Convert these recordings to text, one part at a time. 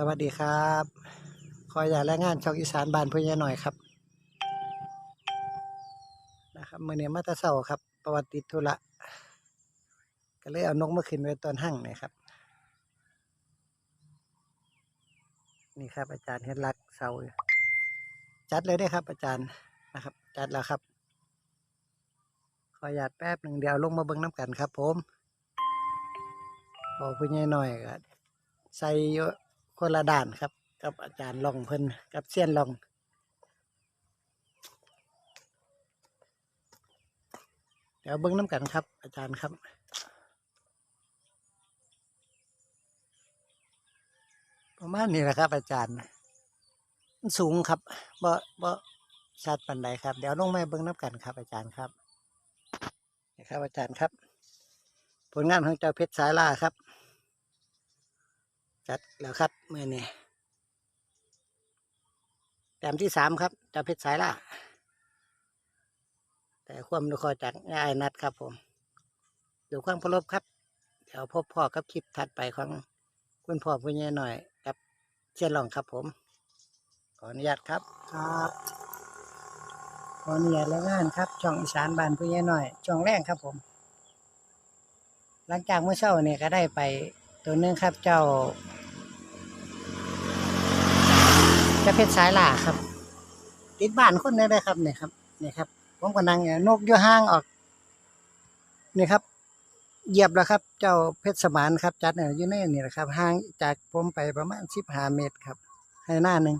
สวัสดีครับขออยากรายงานช่องอีสานบ้านพ่อใหน่อยครับนะครับมื่อนี้มาตะเสาครับ ประวัติธุระก็เลยเอานกมาขึ้นไว้ตอนหั่งนี่ครับ นี่ครับ อาจารย์เฮ็ดรักเสาอยู่จัดเลยได้ครับ อาจารย์นะครับ จัดแล้วครับ ขออนุญาตแป๊บหนึ่งเดียวลงมาเบิ้งน้ำกันครับ ผมพอผู้ใหญ่หน่อยก็ใส่อยู่ คนละด่านครับ กับอาจารย์ลองเพิ่นกับเซียนลองเดี๋ยวเบิ้งน้ำกันครับ อาจารย์ครับประมาณนี้แหละครับ อาจารย์มันสูงครับบ่บ่ชัดปันใดครับ เดี๋ยวลงมาเบิ้งน้ำกันครับ อาจารย์ครับนี่ครับ อาจารย์ครับ ผลงานของเจ้าเพชรสายล่าครับ จัดแล้วครับเมื่อนี้แต้มที่สามครับเจ้าเพชรสายล่าแต่ความดูคอจากง่ายนัดครับผมดูความเคารพครับ เดี๋ยวพบพ่อกับคลิปถัดไปของคุณพ่อผู้ใหญ่หน่อยกับเชียนลองครับผม ขออนุญาตครับครับขออนุญาตแล้วงานครับ ช่องอีสานบ้านผู้ใหญ่หน่อย ช่องแรกครับผม หลังจากเมื่อเช้าเนี่ยก็ได้ไป ตัวนึงครับเจ้าเจะเพชรสายหล่าครับ ติดบ้านคนนี้ได้ครับเนี่ยครับนี่ครับ ผมก็นั่งอยู่นกอยู่ห้างออกนี่ครับ เหยียบแล้วครับ เจ้าเพชรสมานครับ จัดเนี่ยอยู่ในนี่แหละครับห่างจากผมไปประมาณสิบห้าเมตรครับให้หน้าหนึ่ง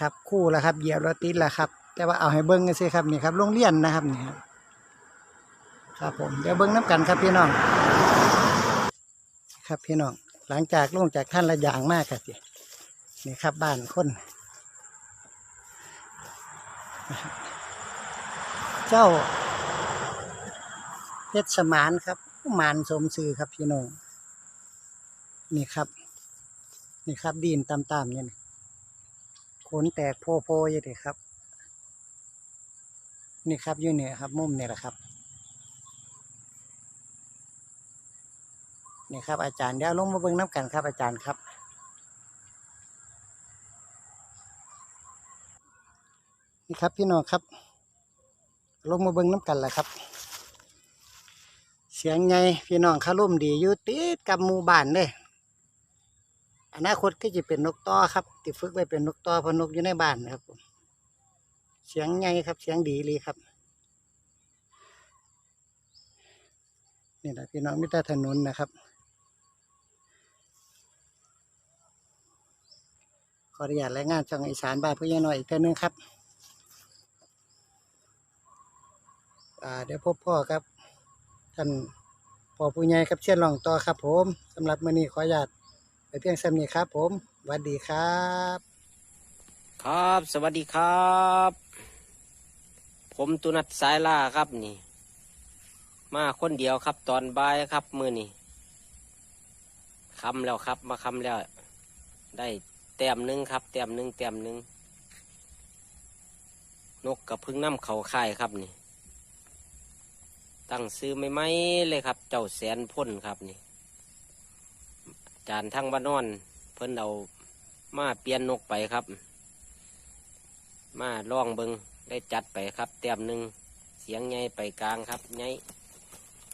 ครับ คู่แล้วครับ เหยียบแล้วติดแล้วครับ แต่ว่าเอาให้เบิ้งกันสิครับนี่ครับโรงเรียนนะครับนี่ครับครับผมเดี๋ยวเบิ้งน้ำกันครับพี่น้อง ครับพี่น้องหลังจากลงจากท่านละอย่างมากครับนี่ครับบ้านคนนเจ้าเพชรสมานครับมานสมซื่อครับพี่น้องนี่ครับ นี่ครับดินตามๆเนี่ยขนแตกโพโพอยู่เลยครับ นี่ครับอยู่เนี่ยครับ มุมเนี่ยแหละครับ นี่ครับอาจารย์เดี๋ยวลงมาเบิ่งน้ำกันครับอาจารย์ครับ นี่ครับพี่น้องครับ ลงมาเบิ่งน้ำกันแหละครับ เสียงไงพี่น้องคาร่มดีอยู่ติดกับหมู่บ้านเลยอนาคตก็จะเป็นนกต่อครับติฝึกไว้เป็นนกต่อเพราะนกอยู่ในบ้านนะครับผมเสียงไงครับ เสียงดีเลยครับนี่แหละพี่น้องมิตรถนนนะครับ ขออนุญาตรายงานช่องอีสานบ้านผู้ใหญ่น้อยอีกเท่านึงครับเดี๋ยวพบพ่อครับ ท่านพ่อผู้ใหญ่ครับเชียนรองต่อครับ ผมสำหรับมื้อนี้ขออนุญาตไปเพียงสำนี้ครับ ผมสวัสดีครับ ครับ สวัสดีครับ ผมตุนัดสายล่าครับนี่ มาคนเดียวครับ ตอนบ่ายครับมือนี่คำแล้วครับ มาคำแล้ว ได้ แต้มหนึ่งครับ แต้มหนึ่งแต้มหนึ่งนกกับพึ่งน้ำเขาค่ายครับนี่ ตั้งซื้อไม่ไหมเลยครับ เจ้าแสนพ่นครับนี่ จารย์ทั้งบ้านนอน เพิ่นเอามาเปลี่ยนนกไปครับ มาล่องเบิงได้จัดไปครับเต็มหนึ่งเสียงใหญ่ไปกลางครับใหญ่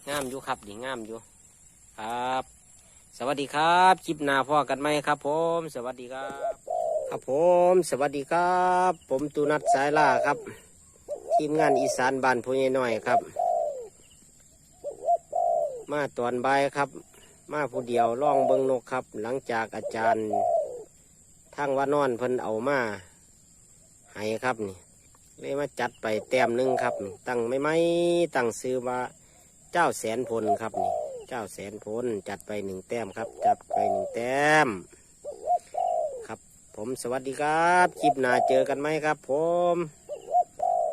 งามอยู่ครับนี่งามอยู่ ครับ สวัสดีครับ คลิปหน้าพ่อกันไหมครับ ผม สวัสดีครับ ครับผม สวัสดีครับ ผมตูนัดสายล่าครับ ทีมงานอีสานบ้านพูใหญ่น้อยครับ มาตอนบ่ายครับ มาผู้เดียวล่องเบิงนกครับ หลังจากอาจารย์ทางว่านอนเพิ่นเอามาให้ครับนี่เลยมาจัดไปแต้มหนึ่งครับ ตั้งไม่ไม่ตั้งซื้อว่าเจ้าแสนพลครับนี่ เจ้าแสนพลจัดไปหนึ่งแต้มครับ จัดไปหนึ่งแต้ม ครับผมสวัสดีครับ คลิปหน้าเจอกันไหมครับผม